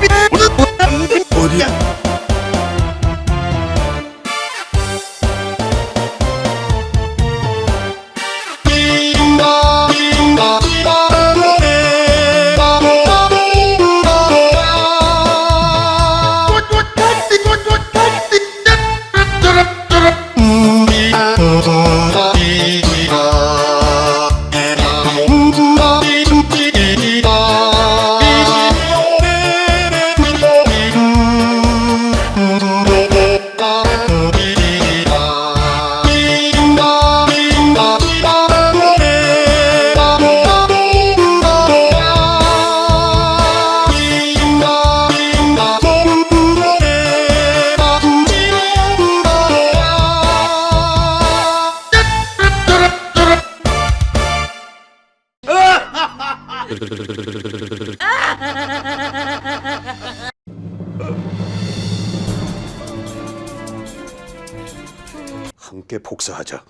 Olympia. Ah! 함께 복사하자.